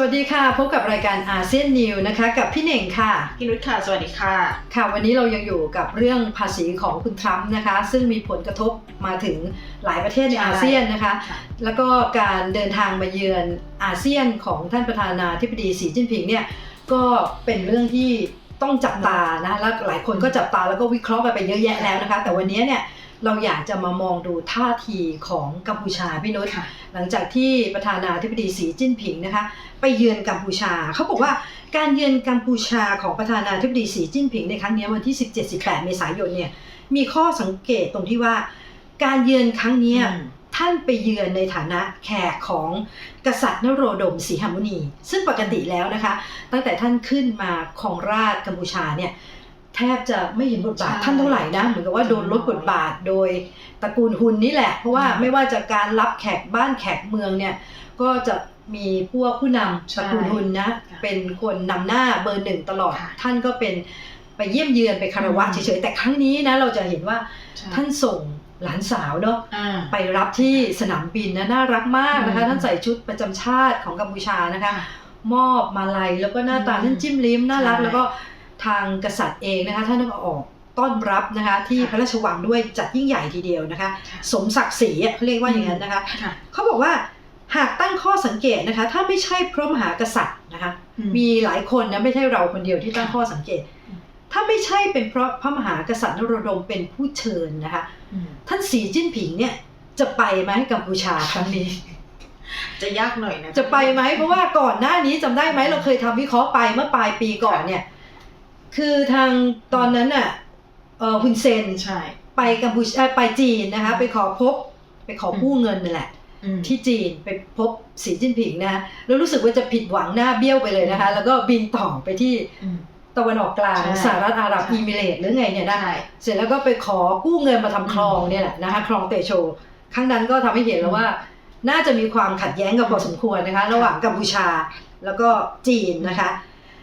สวัสดีค่ะ พบกับรายการอาเซียนนิวนะคะ กับพี่เน่งค่ะพี่นุชค่ะ สวัสดีค่ะ ค่ะ วันนี้เรายังอยู่กับเรื่องภาษีของคุณทรัมป์นะคะ ซึ่งมีผลกระทบมาถึงหลายประเทศในใช่อาเซียนนะคะค่ะแล้วก็การเดินทางมาเยือนอาเซียนของท่านประธานาธิบดีสีจิ้นผิงเนี่ยก็เป็นเรื่องที่ต้องจับตานะแล้วหลายคนก็จับตาแล้วก็วิเคราะห์กันไปเยอะแยะแล้วนะคะ แต่วันนี้เนี่ย เราอยากจะมามองดูท่าทีของกัมพูชาพี่นุชค่ะหลังจากที่ประธานาธิบดีสีจิ้นผิงนะคะไปเยือนกัมพูชาเขาบอกว่าการเยือนกัมพูชาของประธานาธิบดีสีจิ้นผิงในครั้งนี้วันที่ 17-18 เมษายนเนี่ยมีข้อสังเกตตรงที่ว่า การเยือนครั้งเนี้ยอืมท่านไปเยือนในฐานะแขกของกษัตริย์นโรดมศรีหมุนี ซึ่งปกติแล้วนะคะ ตั้งแต่ท่านขึ้นมาครองราชย์กัมพูชาเนี่ย แทบจะไม่เห็นบทบาทใช่ท่านเท่าไหร่นะเหมือนกับว่าโดนลดบทบาทโดยตระกูลฮุนนี่แหละ เพราะว่าอืมไม่ว่าจะการรับแขกบ้านแขกเมืองเนี่ยก็จะมีพวกผู้นำใช่ตระกูลฮุนนะค่ะเป็นคนนำหน้าเบอร์หนึ่งตลอดค่ะท่านก็เป็นไปเยี่ยมเยือนไปคารวะอืมเฉยๆแต่ครั้งนี้นะเราจะเห็นว่าใช่ท่านส่งหลานสาวเนาะอ่าไปรับที่สนามบินนะน่ารักมากนะคะอืมท่านใส่ชุดประจำชาติของกัมพูชานะคะค่ะมอบมาลัยแล้วก็หน้าตาอืมท่านจิ้มลิ้มน่ารักใช่แล้วก็ ทางกษัตริย์เองนะคะท่านก็ออกต้อนรับนะคะที่ค่ะพระราชวังด้วยจัดยิ่งใหญ่ทีเดียวนะคะค่ะสมศักดิ์ศรีอะเขาเรียกว่าอย่างนั้นนะคะค่ะเขาบอกว่าหากตั้งข้อสังเกตนะคะ ถ้าไม่ใช่เพราะมหากษัตริย์นะคะอืมีหลายคนนะไม่ใช่เราคนเดียวที่ตั้งค่ะข้อสังเกตอืมถ้าไม่ใช่เป็นเพราะพระมหากษัตริย์นโรดมเป็นผู้เชิญนะคะอืมท่านสีจิ้นผิงเนี่ยจะไปไหมกัมพูชาครั้งนี้ จะยากหน่อยนะจะไปไหมเพราะว่าก่อนหน้านี้จำได้ไหมเราเคยทำวิเคราะห์ไปเมื่อปลายปีก่อนเนี่ย คือทางตอนนั้นน่ะเออฮุนเซนใช่ ไปกัมพูชาไปจีนนะคะ ไปขอพบไปขอกู้อืมเงินนั่นแหละอืมที่จีนไปพบสีจิ้นผิงนะ แล้วรู้สึกว่าจะผิดหวังหน้าเบี้ยวไปเลยนะคะ แล้วก็บินต่อไปที่อืมตะวันออกกลางใช่สหรัฐอาหรับใช่อิมิเรตส์หรือไงเนี่ยนะใช่เสร็จแล้วก็ไปขอกู้เงินมาทำคลองอืมเนี่ยแหละนะคะคลองเตโชครั้งนั้นก็ทำให้เห็นแล้วว่า น่าจะมีความขัดแย้งกันพอสมควรนะคะ ระหว่างกัมพูชาแล้วก็จีนนะคะ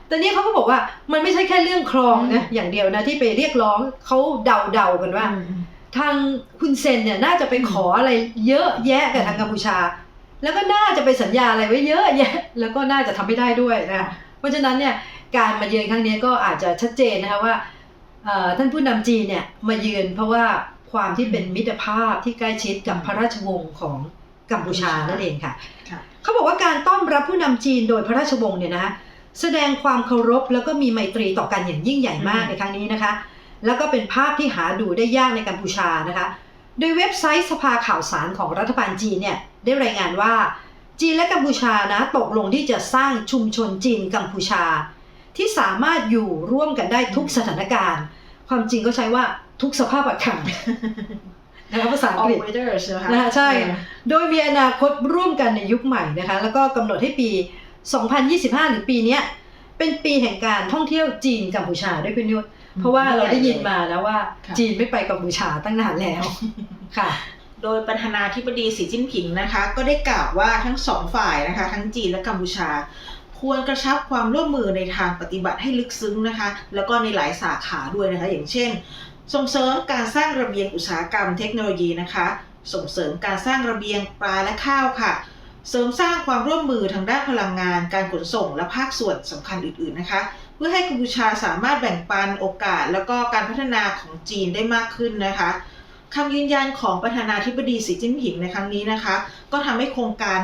แต่นี้เขาก็บอกว่ามันไม่ใช่แค่เรื่องคลองนะอย่างเดียวนะที่ไปเรียกร้องเขาเดาๆกันว่าอืมทางคุณเซนเนี่ยน่าจะไปขออะไรเยอะแยะกับทางกัมพูชา แล้วก็น่าจะไปสัญญาอะไรไว้เยอะแยะ แล้วก็น่าจะทำไม่ได้ด้วยนะเพราะฉะนั้นเนี่ยการมาเยือนครั้งนี้ก็อาจจะชัดเจนนะคะว่าเอ่อท่านผู้นำจีนเนี่ยมาเยือนเพราะว่าความที่เป็นมิตรภาพที่ใกล้ชิดกับพระราชวงศ์ของกัมพูชานั่นเองค่ะค่ะเขาบอกว่าการต้อนรับผู้นำจีนโดยพระราชวงศ์เนี่ยนะ แสดงความเคารพแล้วก็มีไมตรีต่อกันอย่างยิ่งใหญ่มากอืมในครั้งนี้นะคะ แล้วก็เป็นภาพที่หาดูได้ยากในกัมพูชานะคะ โดยเว็บไซต์สภาข่าวสารของรัฐบาลจีนเนี่ยได้รายงานว่า จีนและกัมพูชานะตกลงที่จะสร้างชุมชนจีนกัมพูชา ที่สามารถอยู่ร่วมกันได้ทุกสถานการณ์ ความจริงก็ใช้ว่าทุกสภาพอากาศนะคะภาษาอัง all กฤษ weather ใช่ไหมคะนะคะใช่เออโดยมีอนาคตร่วมกันในยุคใหม่นะคะ แล้วก็กำหนดให้ปี 2025 หรือปีเนี้ยเป็นปีแห่งการท่องเที่ยวจีนกัมพูชาด้วยคุณยุทธเพราะว่าเราได้ยินมาแล้วว่าค่ะจีนไม่ไปกัมพูชาตั้งนานแล้วค่ะ โดยประธานาธิบดีสีจิ้นผิงนะคะ ก็ได้กล่าวว่าทั้งสองฝ่ายนะคะ ทั้งจีนและกัมพูชา ควรกระชับความร่วมมือในทางปฏิบัติให้ลึกซึ้งนะคะ แล้วก็ในหลายสาขาด้วยนะคะ อย่างเช่น ส่งเสริมการสร้างระเบียงอุตสาหกรรมเทคโนโลยีนะคะ ส่งเสริมการสร้างระเบียงปลาและข้าวค่ะ เสริมสร้างความร่วมมือทางด้านพลังงาน การขนส่งและภาคส่วนสำคัญอื่นๆนะคะ เพื่อให้กัมพูชาสามารถแบ่งปันโอกาส แล้วก็การพัฒนาของจีนได้มากขึ้นนะคะคำยืนยันของประธานาธิบดีสีจิ้นผิงในครั้งนี้นะคะ ก็ทำให้โครงการ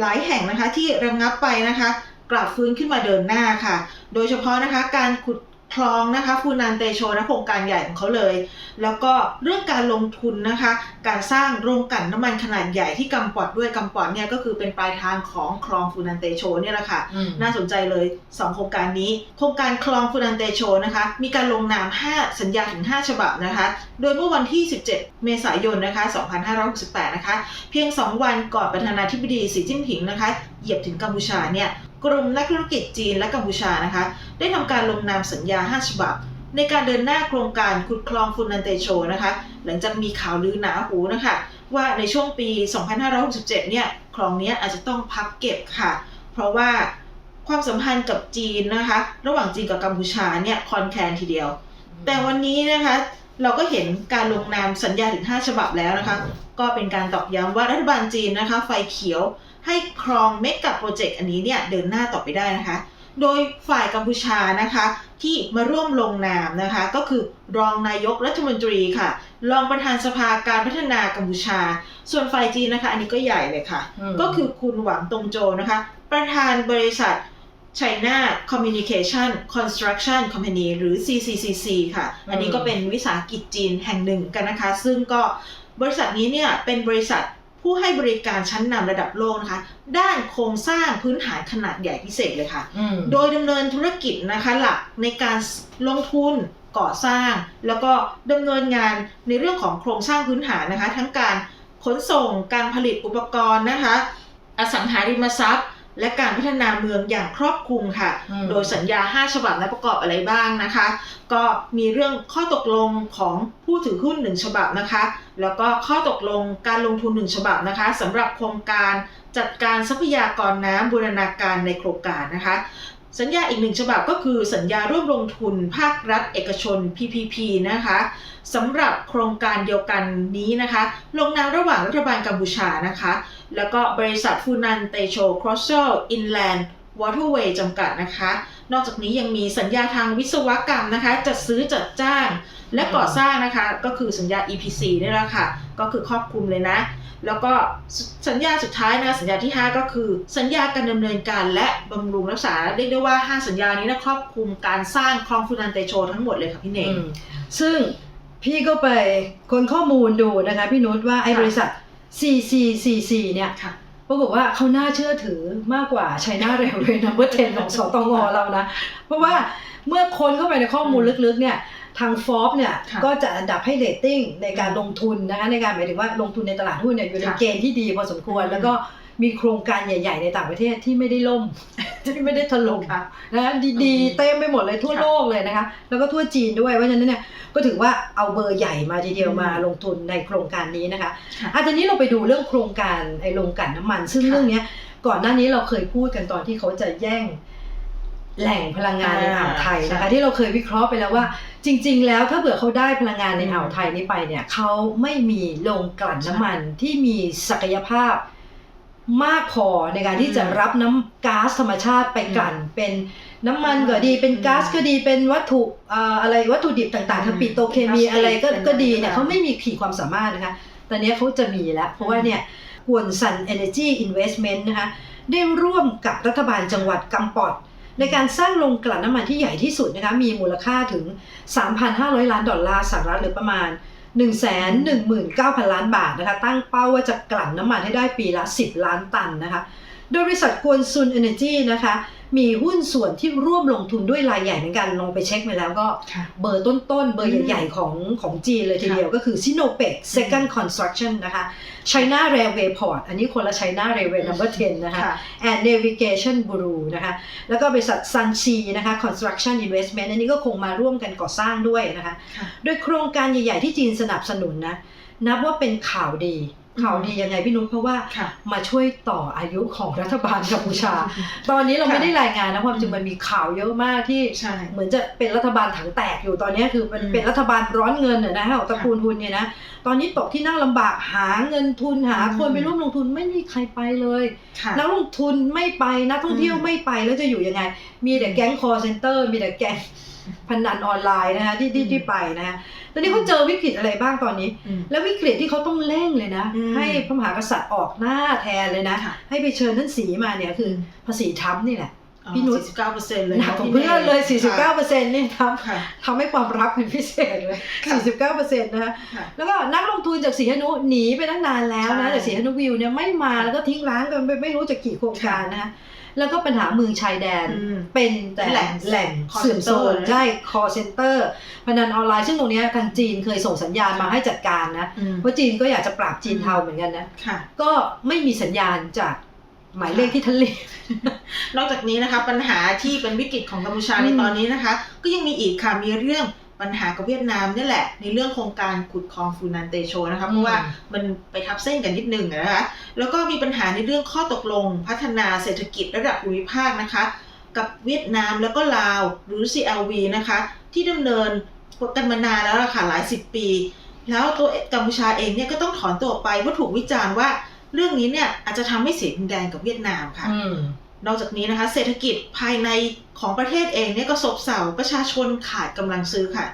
หลายแห่งนะคะที่ระงงับไปนะคะ กลับฟื้นขึ้นมาเดินหน้าค่ะ โดยเฉพาะนะคะการขุด คลองนะคะฟูนานเตโชนะโครงการใหญ่ของเขาเลย แล้วก็เรื่องการลงทุนนะคะ การสร้างโรงกลั่นน้ำมันขนาดใหญ่ที่กำปอดด้วยกำปอดเนี่ยก็คือเป็นปลายทางของคลองฟูนันเตโชเนี่ยแหละค่ะ น่าสนใจเลย 2 โครงการนี้ โครงการคลองฟูนันเตโชนะคะ มีการลงนาม 5 สัญญาถึง 5 ฉบับนะคะ โดยเมื่อวันที่ 17 เมษายนนะคะ 2568 นะคะ เพียง 2 วันก่อนประธานาธิบดีสีจิ้นผิงนะคะ เหยียบถึงกัมพูชาเนี่ย กลุ่มนักธุรกิจจีนและกัมพูชานะคะ ได้ทำการลงนามสัญญา 5 ฉบับ ในการเดินหน้าโครงการขุดคลองฟูนันเตโชนะคะ หลังจากมีข่าวลือหนาหูนะคะ ว่าในช่วงปี 2567 เนี่ยคลองนี้อาจจะต้องพับเก็บค่ะ เพราะว่าความสัมพันธ์กับจีนนะคะ ระหว่างจีนกับกัมพูชาเนี่ยคอนแคนทีเดียว แต่วันนี้นะคะเราก็เห็นการลงนามสัญญาถึง 5 ฉบับแล้วนะคะ ก็เป็นการตอกย้ำว่ารัฐบาลจีนนะคะ ไฟเขียว ให้ครองเมกะโปรเจกต์อันนี้เนี่ยเดินหน้าต่อไปได้นะคะ โดยฝ่ายกัมพูชานะคะ ที่มาร่วมลงนามนะคะ ก็คือรองนายกรัฐมนตรีค่ะ รองประธานสภาการพัฒนากัมพูชา ส่วนฝ่ายจีนนะคะ อันนี้ก็ใหญ่เลยค่ะอืมก็คือคุณหวังตงโจนะคะ ประธานบริษัท China Communication Construction Company หรือ CCCC ค่ะ อันนี้ก็เป็นวิสาหกิจจีนแห่งหนึ่งกันนะคะ ซึ่งก็บริษัทนี้เนี่ยเป็นบริษัท ผู้ให้บริการชั้นนำระดับโลกนะคะด้านโครงสร้างพื้นฐานขนาดใหญ่พิเศษเลยค่ะอืมโดยดำเนินธุรกิจนะคะหลักในการลงทุนก่อสร้าง แล้วก็ดำเนินงานในเรื่องของโครงสร้างพื้นฐานนะคะ ทั้งการขนส่งการผลิตอุปกรณ์นะคะ อสังหาริมทรัพย์ และการพัฒนาเมืองอย่างครอบคลุมค่ะอืมโดยสัญญา 5 ฉบับนั้นประกอบอะไรบ้างนะคะ ก็มีเรื่องข้อตกลงของผู้ถือหุ้น 1 ฉบับนะคะ แล้วก็ข้อตกลงการลงทุน 1 ฉบับนะคะสำหรับโครงการจัดการทรัพยากรน้ำบูรณาการในโครงการนะคะ สัญญาอีกหนึ่งฉบับก็คือสัญญาร่วมลงทุนภาครัฐเอกชน PPP นะคะสำหรับโครงการเดียวกันนี้นะคะ ลงนามระหว่างรัฐบาลกัมพูชานะคะ แล้วก็บริษัทฟูนันเตโชครอสเซลอินแลนด์วอเตอร์เวย์จำกัดนะคะ นอกจากนี้ยังมีสัญญาทางวิศวกรรมนะคะ จัดซื้อจัดจ้าง และก่อสร้างนะคะ ก็คือสัญญา EPC นี่แหละค่ะ ก็คือครอบคลุมเลยนะ แล้วก็สสัญญาสุดท้ายนะสัญญาที่ 5 ก็คือ สัญญาการดำเนินการและบำรุงรักษาเรียกได้ว่า 5 สัญญานี้นะครอบคลุมการสร้างคลองฟูนันเตโชทั้งหมดเลยค่ะพี่เนอืงมซึ่งพี่ก็ไปค้นข้อมูลดูนะคะพี่นุชว่าไอ้ค่ะบริษัท CCCC เนี่ยค่ะ ปรากฏว่าเขาน่าเชื่อถือมากกว่า China Railway Number 10ของสตงเรานะ เพราะว่าเมื่อคนเข้าไปในข้อมูลลึกๆเนี่ยทางฟอ b เนี่ยค่ะก็จะอันดับให้เรตติ้งในการลงทุนนะคะในการหมายถึงว่าลงทุนในตลาดหุ้นเนี่ยอยู่ในค่ะเกณฑ์ที่ดีพอสมควรอืมแล้วก็ มีโครงการใหญ่ ๆ ในต่างประเทศที่ไม่ได้ล่ม ที่ไม่ได้ถล่มค่ะนะดีอืมๆเต็มไปหมดเลยทั่วค่ะโลกเลยนะคะ แล้วก็ทั่วจีนด้วยเพราะฉะนั้นเนี่ยก็ถือว่าเอาเบอร์ใหญ่มาทีเดียวอืมมาลงทุนในโครงการนี้นะคะค่ะอาทีนี้เราไปดูเรื่องโครงการไอ้โรงกลั่นน้ำมัน ซึ่งค่ะเรื่องเนี้ยก่อนหน้านี้เราเคยพูดกันตอนที่เขาจะแย่งแหล่งพลังงานในอ่าอ่าวไทยนะคะใช่ที่เราเคยวิเคราะห์ไปแล้วว่า จริง ๆ แล้วถ้าเผื่อเขาได้พลังงานในอ่าวไทยนี้ไปเนี่ยเขาไม่มีโรงกลั่นน้ำมันที่มีศักยภาพ มากพอในการที่จะอืมรับน้ำก๊าซธรรมชาติไปกลั่น เป็นน้ำมันก็ดี เป็นอืมก๊าซก็ดีเป็นวัตถุเอ่ออะไรวัตถุดิบต่างๆทางปิโตรเคมีพลาสติกอะไรก็เป็นก็ดีเนี่ยอะไรเขาไม่มีขีดความสามารถนะคะตอนนี้เขาจะมีแล้ว เพราะว่าเนี่ยกวนซันเอเนจีอินเวสท์เมนต์นะคะได้ร่วมกับรัฐบาลจังหวัดกัมปอดในการสร้างโรงกลั่นน้ำมันที่ใหญ่ที่สุดนะคะมีมูลค่าถึง 3,500 ล้านดอลลาร์สหรัฐหรือประมาณ 119,000 ล้านบาทนะคะตั้งเป้าว่าจะกลั่นน้ำมันให้ได้ปีละ 10 ล้านตันนะคะ โดยบริษัทกวนซุนเอเนจีนะคะ มีหุ้นส่วนที่ร่วมลงทุนด้วยรายใหญ่เหมือนกันลองไปเช็คมาแล้วก็ค่ะเบอร์ต้นๆ เบอร์อืมใหญ่ๆของของจีนเลยทีเดียวก็คือ Sinopec Second Construction นะคะ China Railway Port อันนี้คนละ China Railway Number 10 นะคะค่ะ and Navigation Bureau นะคะ แล้วก็บริษัท Sunchi นะคะ Construction Investment อันนี้ก็คงมาร่วมกันก่อสร้างด้วยนะคะค่ะโดยโครงการใหญ่ๆที่จีนสนับสนุนนะนับว่าเป็นข่าวดี ข่าวดียังไงพี่นุ้ยเพราะว่าค่ะมาช่วยต่ออายุของรัฐบาลกัมพูชา ตอนนี้เราไม่ได้รายงานนะความจริงมันมีข่าวเยอะมากที่ใช่เหมือนจะเป็นรัฐบาลถังแตกอยู่ตอนนี้คือมันอืมเป็นรัฐบาลร้อนเงินน่ะนะฮะของตระกูลทุนเนี่ยนะตอนนี้ตกที่นั่งลำบากหาเงินทุนหาอืมคนไปร่วมลงทุนไม่มีใครไปเลยค่ะนักลงทุนไม่ไปนักท่องเที่ยวอืมไม่ไปแล้วจะอยู่ยังไง มีแต่แก๊งคอร์เซนเตอร์มีแต่แก๊ง พนันออนไลน์นะคะที่ที่อืมที่ไปนะฮะตอนนี้เขาเจอวิกฤตอะไรบ้างตอนนี้ อืม แล้ววิกฤตที่เขาต้องเร่งเลยนะ อืมให้พระมหากษัตริย์ออกหน้าแทนเลยนะ ค่ะ ให้ไปเชิญท่านสีมาเนี่ยคือภาษีทรัมป์นี่แหละ พี่นุชสี่สิบเก้าเปอร์เซ็นต์เลยหนักของเพื่อนเลย 49เปอร์เซ็นต์นี่ทค่ะำทำให้ความรักเป็นพิเศษเลย ค่ะ 49เปอร์เซ็นต์นะคะค่ะ แล้วก็นักลงทุนจากสีหนุหนีไปตั้งนานแล้วนะใช่แต่สีหนุวิวเนี่ยไม่มาแล้วก็ทิ้งร้านกันไปไม่รู้จะกี่โครงการนะคะ แล้วก็ปัญหาเมืองชายแดนอืมเป็นแต่แหล่งแหล่ง call เสื่อมโทร center มใช่ call center พนันออนไลน์ซึ่งตรงเนี้ยทางจีนเคยส่งสัญญาณมาให้จัดการนะอืมเพราะจีนก็อยากจะปราบจีนเทาเหมือนกันนะค่ะก็ไม่มีสัญญาณจากหมายเลขที่ท่านเรียกนอกจากนี้นะคะปัญหาที่เป็นวิกฤตของกัมพูชาอืมในตอนนี้นะคะ ก็ยังมีอีกค่ะมีเรื่อง ปัญหากับเวียดนามนี่แหละ ในเรื่องโครงการขุดคลองฟูนันเตโชนะคะเพราะว่ามันไปทับเส้นกันนิดนึงอะนะคะแล้วก็มีปัญหาในเรื่องข้อตกลง พัฒนาเศรษฐกิจระดับภูมิภาคนะคะ กับเวียดนามแล้วก็ลาวหรือ CLV นะคะ ที่ดำเนินกันมานานแล้วล่ะค่ะหลายสิบปี แล้วตัวกัมพูชาเองเนี่ยก็ต้องถอนตัวออกไปเพราะถูกวิจารณ์ว่าเรื่องนี้เนี่ยอาจจะทำให้เสียดินแดนกับเวียดนามค่ะอืม นอกจากนี้นะคะ เศรษฐกิจภายในของประเทศเองเนี่ยก็ซบเซาประชาชนขาดกำลังซื้อค่ะ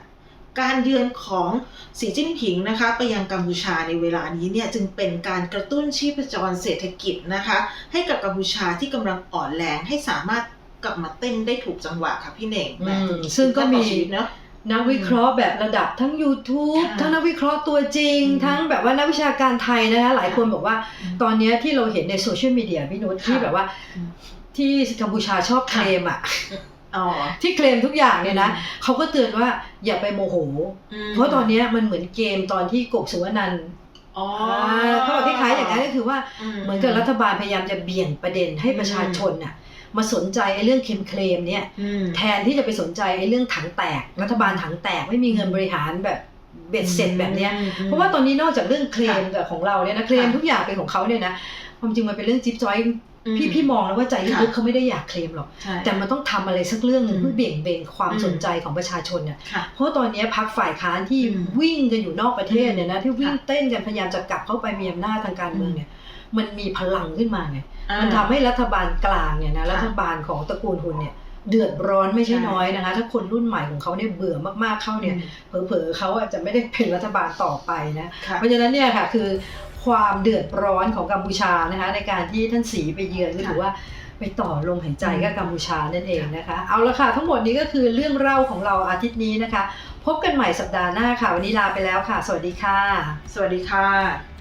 การเยือนของสีจิ้นผิงนะคะ ไปยังกัมพูชาในเวลานี้เนี่ยจึงเป็นการกระตุ้นชีพจรเศรษฐกิจนะคะ ให้กับกัมพูชาที่กำลังอ่อนแรงให้สามารถกลับมาเต้นได้ถูกจังหวะค่ะพี่เน่งแหอืมซึ่งก็มีชีวิตเนาะนักวิเคราะห์แบบระดับทั้ง YouTube ค่ะทั้งนักวิเคราะห์ตัวจริงอืมทั้งแบบว่านักวิชาการไทยนะคะหลายคนบอกว่าอืมตอนเนี้ยที่เราเห็นในโซเชียลมีเดียพี่นุชค่ะที่แบบว่าอืม ที่กัมพูชาชอบเคลมอะอ๋อที่เคลมทุกอย่างเนี่ยนะเขาก็เตือนว่าอย่าไปโมโหมเพราะตอนเนี้ยมันเหมือนเกมตอนที่กบสุวรรณันท์อ๋อเขาบอกคล้ายๆอย่างนั้นก็คือว่ามเหมือนกับรัฐบาลพยายามจะเบี่ยงประเด็นให้ประชาชนน่ะมาสนใจไอ้เรื่องเคลมเคลมๆเนี่ยอืมแทนที่จะไปสนใจไอ้เรื่องถังแตก รัฐบาลถังแตกไม่มีเงินบริหารแบบเบ็ดเสร็จแบบเนี้ยอืมเพราะว่าตอนนี้นอกจากเรื่องเคลมกับของเราเนี่ยนะเคลมค่ะทุกอย่างเป็นของเขาเนี่ยนะความจริงมันเป็นเรื่องจิ๊บจอยอืม พี่พี่มองแล้วว่าใจลึกค่ะๆเขาไม่ได้อยากเคลมหรอกใช่แต่มันต้องทำอะไรสักเรื่องหนึ่งอืมเพื่อเบี่ยงเบนความอืมสนใจของประชาชนเนี่ยค่ะเพราะตอนนี้พักฝ่ายค้านที่อืมวิ่งกันอยู่นอกประเทศเนี่ยนะที่วิ่งค่ะเต้นกันพยายามจะกลับเข้าไปมีอำนาจทางการเมืองเนี่ยมันมีพลังขึ้นมาไงอ่ามันทำให้รัฐบาลกลางเนี่ยนะค่ะรัฐบาลของตระกูลหุนเนี่ยเดือดร้อนไม่ใช่ใช่น้อยนะคะ ถ้าคนรุ่นใหม่ของเขาเนี่ยเบื่อมากๆเข้าเนี่ยเผลอๆเขาอาจจะไม่ได้เป็นรัฐบาลต่อไปนะค่ะเพราะฉะนั้นเนี่ยค่ะคือ ความเดือดร้อนของกัมพูชานะคะ ในการที่ท่านสีไปเยือนก็ถือว่าไปต่อลมหายใจกับกัมพูชานั่นเองนะคะ เอาละค่ะ ทั้งหมดนี้ก็คือเรื่องเล่าของเราอาทิตย์นี้นะคะ พบกันใหม่สัปดาห์หน้าค่ะ วันนี้ลาไปแล้วค่ะ สวัสดีค่ะ สวัสดีค่ะ